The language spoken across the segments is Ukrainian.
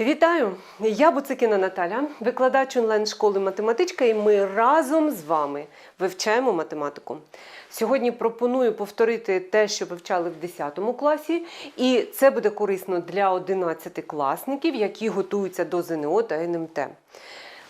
Вітаю! Я Буцикіна Наталя, викладач онлайн-школи математичка, і ми разом з вами вивчаємо математику. Сьогодні пропоную повторити те, що вивчали в 10 класі, і це буде корисно для 11 класників, які готуються до ЗНО та НМТ.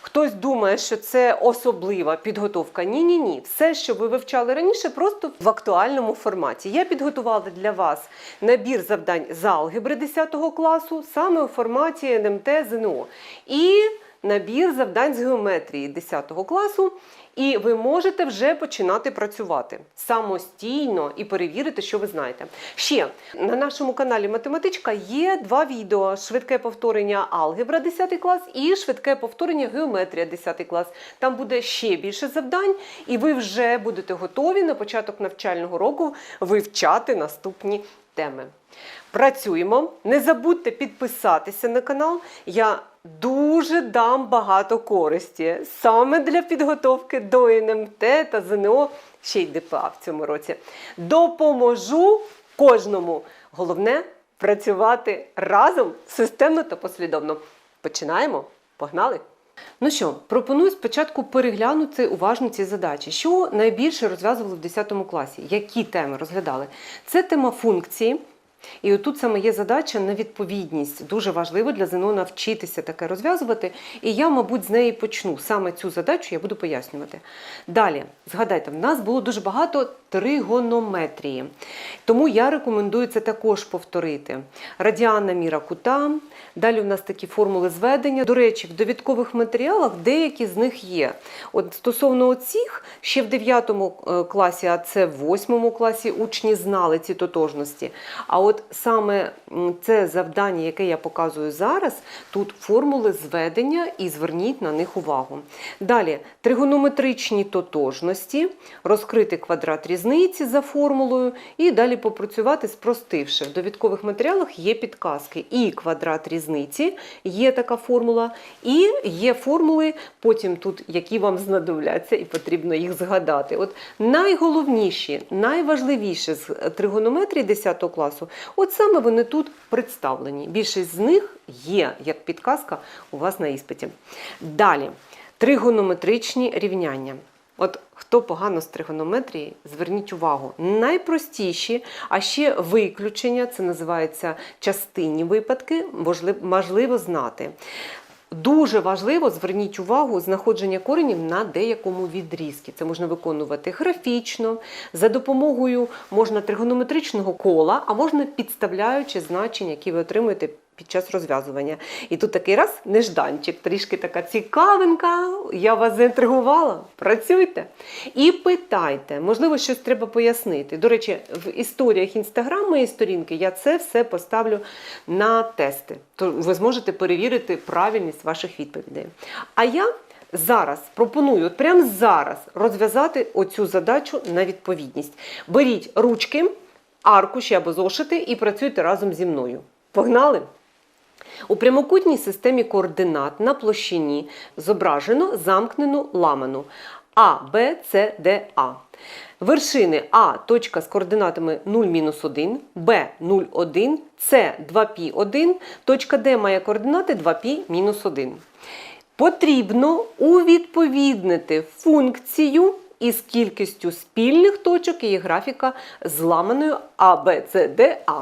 Хтось думає, що це особлива підготовка. Ні, ні, ні. Все, що ви вивчали раніше, просто в актуальному форматі. Я підготувала для вас набір завдань з алгебри 10 класу, саме у форматі НМТ ЗНО. І набір завдань з геометрії 10 класу. І ви можете вже починати працювати самостійно і перевірити, що ви знаєте. Ще на нашому каналі Математичка є два відео: швидке повторення алгебра 10 клас і швидке повторення геометрія 10 клас. Там буде ще більше завдань, і ви вже будете готові на початок навчального року вивчати наступні теми. Працюємо. Не забудьте підписатися на канал. Я дуже дам багато користі саме для підготовки до НМТ та ЗНО, ще й ДПА в цьому році. Допоможу кожному. Головне працювати разом системно та послідовно. Починаємо. Погнали! Ну що, пропоную спочатку переглянути уважно ці задачі. Що найбільше розв'язували в 10 класі? Які теми розглядали? Це тема функції. І отут саме є задача на відповідність. Дуже важливо для ЗНО навчитися таке розв'язувати. І я, мабуть, з неї почну. Саме цю задачу я буду пояснювати. Далі, згадайте, в нас було дуже багато тригонометрії. Тому я рекомендую це також повторити. Радіанна міра кута. Далі у нас такі формули зведення. До речі, в довідкових матеріалах деякі з них є. От стосовно оцих, ще в 9 класі, а це в 8 класі учні знали ці тотожності. А от саме це завдання, яке я показую зараз, тут формули зведення і зверніть на них увагу. Далі тригонометричні тотожності, розкрити квадрат різниці за формулою, і далі попрацювати спростивши. В довідкових матеріалах є підказки. І квадрат різниці, є така формула, і є формули, потім тут, які вам знадобляться, і потрібно їх згадати. От найголовніші, найважливіші з тригонометрії 10 класу, от саме вони тут представлені. Більшість з них є як підказка у вас на іспиті. Далі тригонометричні рівняння. От хто погано з тригонометрії, зверніть увагу. Найпростіші, а ще виключення, це називається частинні випадки, можливо, знати. Дуже важливо зверніть увагу знаходження коренів на деякому відрізку. Це можна виконувати графічно, за допомогою можна тригонометричного кола, а можна підставляючи значення, які ви отримуєте під час розв'язування. І тут такий раз нежданчик, трішки така цікавинка. Я вас заінтригувала. Працюйте і питайте. Можливо, щось треба пояснити. До речі, в історіях інстаграм моєї сторінки я це все поставлю на тести. То ви зможете перевірити правильність ваших відповідей. А я зараз пропоную, прямо зараз, розв'язати оцю задачу на відповідність. Беріть ручки, аркуші або зошити і працюйте разом зі мною. Погнали! У прямокутній системі координат на площині зображено замкнену ламану А, Б, С, Д, А. Вершини А точка з координатами 0-1, Б 0,1, С 2π1, точка Д має координати 2π-1. Потрібно увідповіднити функцію із кількістю спільних точок і графіка зламаною А, Б, С, Д, А.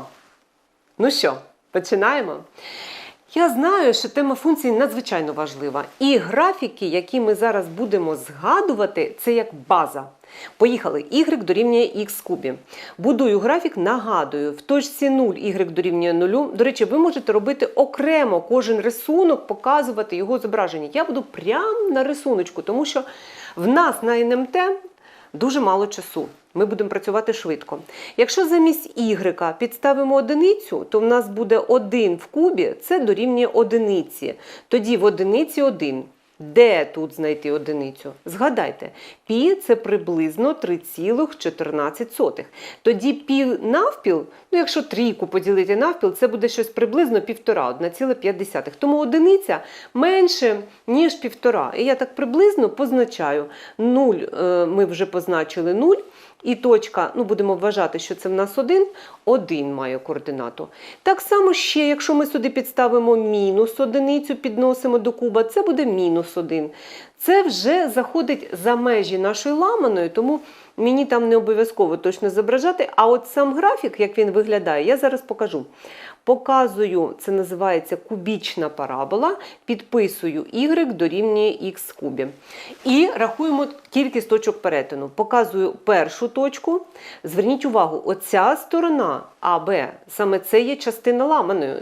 Ну що, починаємо? Я знаю, що тема функцій надзвичайно важлива. І графіки, які ми зараз будемо згадувати, це як база. Поїхали. Y дорівнює х кубі. Будую графік, нагадую, в точці 0 y дорівнює 0. До речі, ви можете робити окремо кожен рисунок, показувати його зображення. Я буду прямо на рисуночку, тому що в нас на НМТ дуже мало часу. Ми будемо працювати швидко. Якщо замість y підставимо одиницю, то в нас буде 1 в кубі, це дорівнює одиниці. Тоді в одиниці 1. Де тут знайти одиницю? Згадайте, пі це приблизно 3,14. Тоді пі навпіл, ну якщо трійку поділити навпіл, це буде щось приблизно півтора, 1,5. Тому одиниця менше, ніж півтора. І я так приблизно позначаю 0, ми вже позначили 0, і точка, ну будемо вважати, що це в нас 1, 1 має координату. Так само ще, якщо ми сюди підставимо мінус одиницю, підносимо до куба, це буде мінус 1. Це вже заходить за межі нашої ламаної, тому мені там не обов'язково точно зображати. А от сам графік, як він виглядає, я зараз покажу. Показую, це називається кубічна парабола, підписую y дорівнює x кубі. І рахуємо кількість точок перетину. Показую першу точку. Зверніть увагу, оця сторона АБ, саме це є частина ламаної.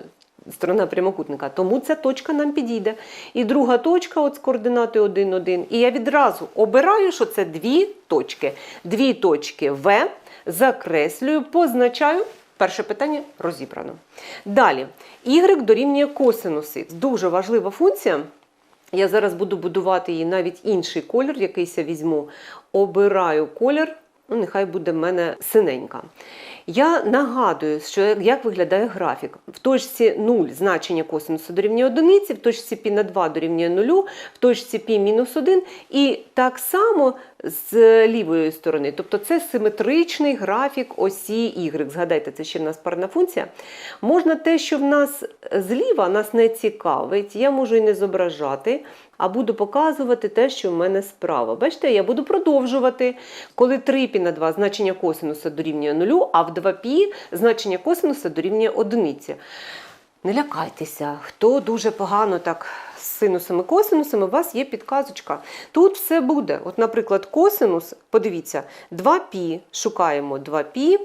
Сторона прямокутника, тому ця точка нам підійде. І друга точка от з координатою 1, 1. І я відразу обираю, що це дві точки. Дві точки В, закреслюю, позначаю. Перше питання розібрано. Далі, y дорівнює косинус х. Дуже важлива функція. Я зараз буду будувати її навіть інший колір, якийсь я візьму. Обираю колір, ну нехай буде в мене синенька. Я нагадую, що як виглядає графік. В точці 0 значення косинусу дорівнює 1, в точці π на 2 дорівнює 0, в точці π мінус 1. І так само з лівої сторони. Тобто це симетричний графік осі Y. Згадайте, це ще в нас парна функція. Можна те, що в нас зліва нас не цікавить, я можу і не зображати, а буду показувати те, що в мене справа. Бачите, я буду продовжувати, коли 3 пі на 2 значення косинуса дорівнює 0, а в 2 пі значення косинуса дорівнює 1. Не лякайтеся, хто дуже погано так з синусами косинусами, у вас є підказочка. Тут все буде. От, наприклад, косинус, подивіться, 2π, шукаємо 2π,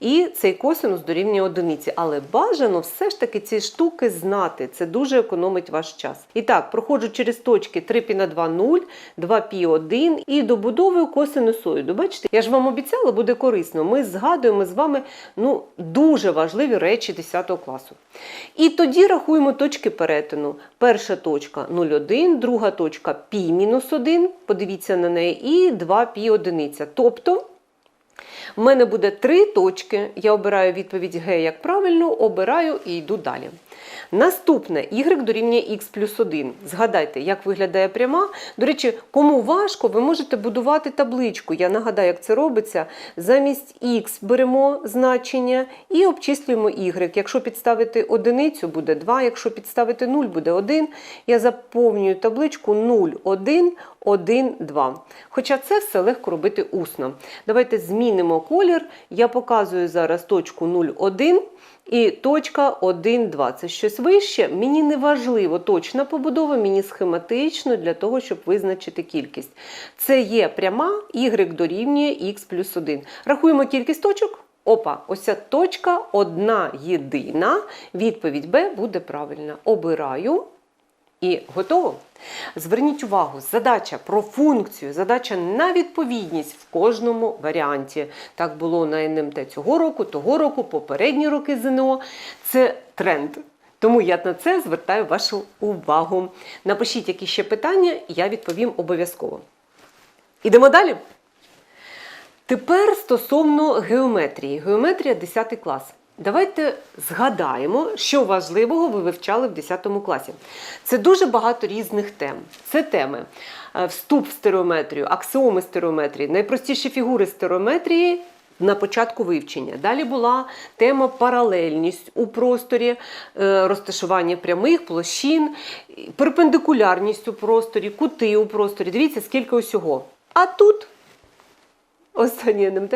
і цей косинус дорівнює одиниці. Але бажано все ж таки ці штуки знати. Це дуже економить ваш час. І так, проходжу через точки 3π на 2 0, 2π 1 і добудовую косинусоїду. Бачите, я ж вам обіцяла, буде корисно. Ми згадуємо з вами ну, дуже важливі речі 10 класу. І тоді рахуємо точки перетину. Перша точка 0,1, друга точка π-1, подивіться на неї, і 2π одиниця. Тобто в мене буде три точки. Я обираю відповідь Г як правильну, обираю і йду далі. Наступне y дорівнює x плюс 1. Згадайте, як виглядає пряма. До речі, кому важко, ви можете будувати табличку. Я нагадаю, як це робиться. Замість x беремо значення і обчислюємо y. Якщо підставити одиницю, буде 2, якщо підставити 0, буде 1. Я заповнюю табличку 0, 1, 1, 2. Хоча це все легко робити усно. Давайте змінимо колір. Я показую зараз точку 0, 1. І точка 1, 2. Це щось вище. Мені не важливо точна побудова, мені схематично для того, щоб визначити кількість. Це є пряма y дорівнює x плюс 1. Рахуємо кількість точок. Опа, ось ця точка одна єдина. Відповідь Б буде правильна. Обираю. І готово. Зверніть увагу, задача про функцію, задача на відповідність в кожному варіанті. Так було на НМТ цього року, того року, попередні роки ЗНО. Це тренд. Тому я на це звертаю вашу увагу. Напишіть, які ще питання, я відповім обов'язково. Ідемо далі. Тепер стосовно геометрії. Геометрія 10 клас. Давайте згадаємо, що важливого ви вивчали в 10 класі. Це дуже багато різних тем. Це теми е, вступ в стереометрію, аксіоми стереометрії, найпростіші фігури стереометрії на початку вивчення. Далі була тема паралельність у просторі, е, розташування прямих, площин, перпендикулярність у просторі, кути у просторі. Дивіться, скільки усього. А тут Останнє НМТ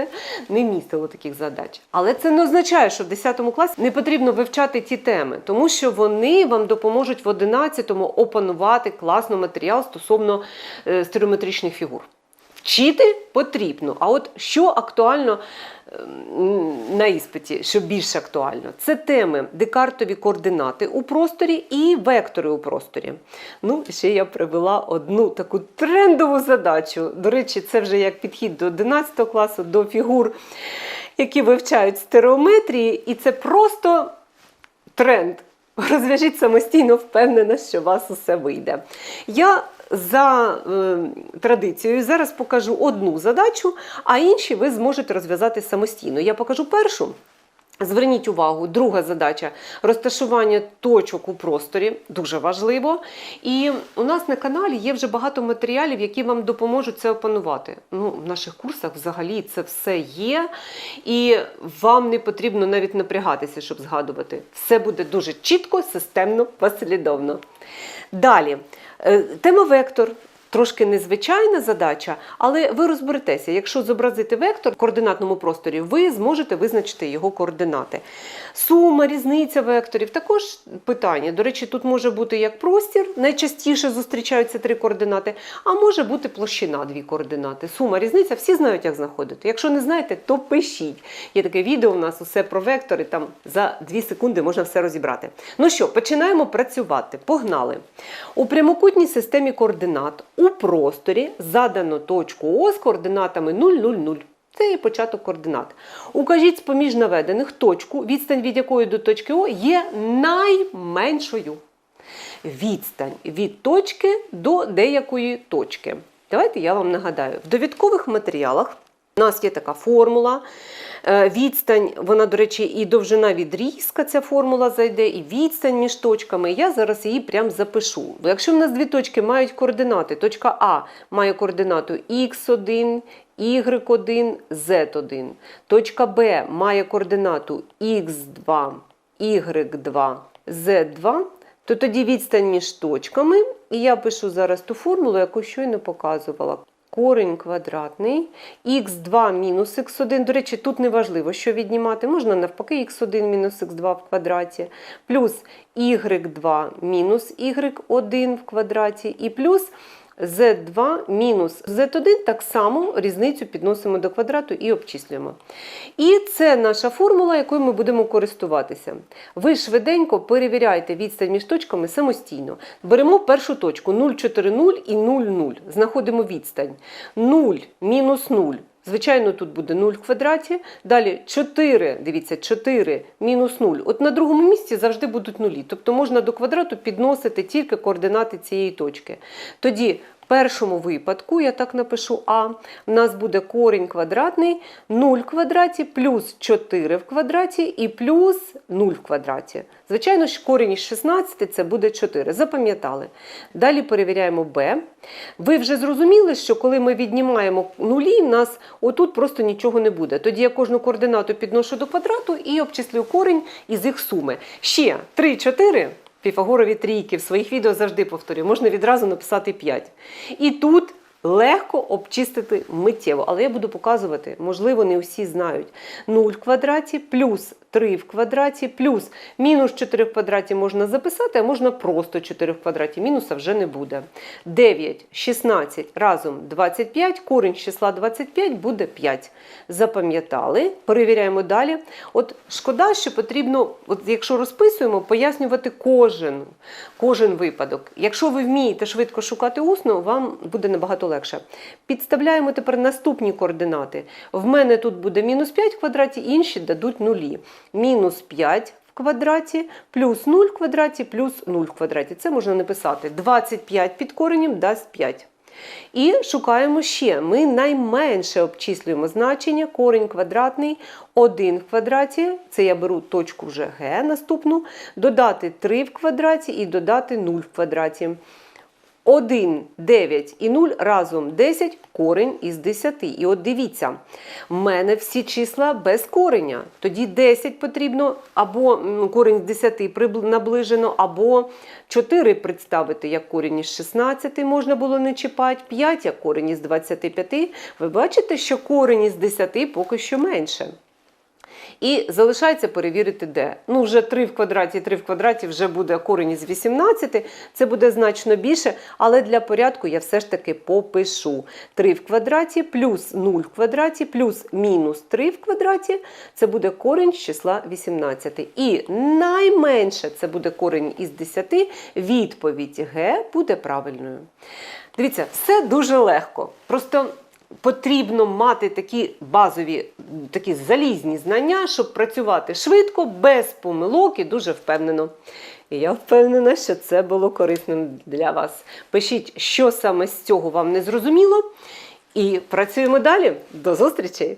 не містило таких задач. Але це не означає, що в 10 класі не потрібно вивчати ті теми, тому що вони вам допоможуть в 11-му опанувати класний матеріал стосовно е, стереометричних фігур. Вчити потрібно. А от що актуально на іспиті, що більш актуально, це теми декартові координати у просторі і вектори у просторі. Ну, ще я привела одну таку трендову задачу. До речі, це вже як підхід до 11 класу, до фігур, які вивчають стереометрії, і це просто тренд. Розв'яжіть самостійно, впевнена, що у вас усе вийде. Я за е, традицією зараз покажу одну задачу, а інші ви зможете розв'язати самостійно. Я покажу першу. Зверніть увагу, друга задача розташування точок у просторі дуже важливо. І у нас на каналі є вже багато матеріалів, які вам допоможуть це опанувати. Ну, в наших курсах взагалі це все є, і вам не потрібно навіть напрягатися, щоб згадувати. Все буде дуже чітко, системно, послідовно. Далі, тема вектор. Трошки незвичайна задача, але ви розберетеся, якщо зобразити вектор в координатному просторі, ви зможете визначити його координати. Сума, різниця векторів також питання. До речі, тут може бути як простір, найчастіше зустрічаються три координати, а може бути площина дві координати. Сума, різниця, всі знають, як знаходити. Якщо не знаєте, то пишіть. Є таке відео у нас усе про вектори, там за 2 секунди можна все розібрати. Ну що, починаємо працювати. Погнали. У прямокутній системі координат у просторі задано точку О з координатами 0, 0, 0. Це є початок координат. Укажіть з-поміж наведених точку, відстань від якої до точки О є найменшою. Відстань від точки до деякої точки. Давайте я вам нагадаю. В довідкових матеріалах у нас є така формула. Е, Відстань, вона, до речі, і довжина відрізка, ця формула зайде, і відстань між точками. Я зараз її прям запишу. Якщо в нас дві точки мають координати, точка А має координату x1, y1, z1. Точка Б має координату x2, y2, z2, то тоді відстань між точками, і я пишу зараз ту формулу, яку щойно показувала. Корень квадратний, х2 мінус х1. До речі, тут не важливо, що віднімати. Можна навпаки х1 мінус х2 в квадраті, плюс y2 мінус y1 в квадраті, і плюс z2 мінус z1, так само різницю підносимо до квадрату і обчислюємо. І це наша формула, якою ми будемо користуватися. Ви швиденько перевіряйте відстань між точками самостійно. Беремо першу точку 0,40 і 0,0. Знаходимо відстань. 0 мінус 0. Звичайно, тут буде 0 в квадраті. Далі 4, дивіться, 4 мінус 0. От на другому місці завжди будуть нулі. Тобто можна до квадрату підносити тільки координати цієї точки. Тоді в першому випадку, я так напишу А, в нас буде корінь квадратний 0 в квадраті плюс 4 в квадраті і плюс 0 в квадраті. Звичайно, що корінь із 16 це буде 4. Запам'ятали. Далі перевіряємо Б. Ви вже зрозуміли, що коли ми віднімаємо нулі, в нас отут просто нічого не буде. Тоді я кожну координату підношу до квадрату і обчислюю корінь із їх суми. Ще 3, 4. Піфагорові трійки в своїх відео завжди повторюю, можна відразу написати 5. І тут легко обчистити миттєво, але я буду показувати, можливо, не всі знають. 0 в квадраті плюс 3 в квадраті плюс мінус 4 в квадраті можна записати, а можна просто 4 в квадраті, мінуса вже не буде. 9, 16 разом 25, корінь з числа 25 буде 5. Запам'ятали, перевіряємо далі. От шкода, що потрібно, от якщо розписуємо, пояснювати кожен, кожен випадок. Якщо ви вмієте швидко шукати усно, вам буде набагато легше. Підставляємо тепер наступні координати. В мене тут буде мінус 5 в квадраті, інші дадуть нулі. Мінус 5 в квадраті, плюс 0 в квадраті, плюс 0 в квадраті. Це можна написати. 25 під коренем дасть 5. І шукаємо ще. Ми найменше обчислюємо значення корінь квадратний 1 в квадраті, це я беру точку вже Г наступну, додати 3 в квадраті і додати 0 в квадраті. 1, 9 і 0 разом 10 корень із 10. І от дивіться, в мене всі числа без кореня. Тоді 10 потрібно або корень з 10 наближено, або 4 представити як корінь із 16 можна було не чіпати, 5 як корінь із 25. Ви бачите, що корень із 10 поки що менше. І залишається перевірити де. Ну, вже 3 в квадраті, 3 в квадраті вже буде корінь із 18, це буде значно більше, але для порядку я все ж таки попишу. 3 в квадраті плюс 0 в квадраті плюс мінус 3 в квадраті, це буде корінь з числа 18. І найменше це буде корінь із 10, відповідь Г буде правильною. Дивіться, все дуже легко. Просто потрібно мати такі базові, такі залізні знання, щоб працювати швидко, без помилок і дуже впевнено. І я впевнена, що це було корисним для вас. Пишіть, що саме з цього вам не зрозуміло. І працюємо далі. До зустрічі!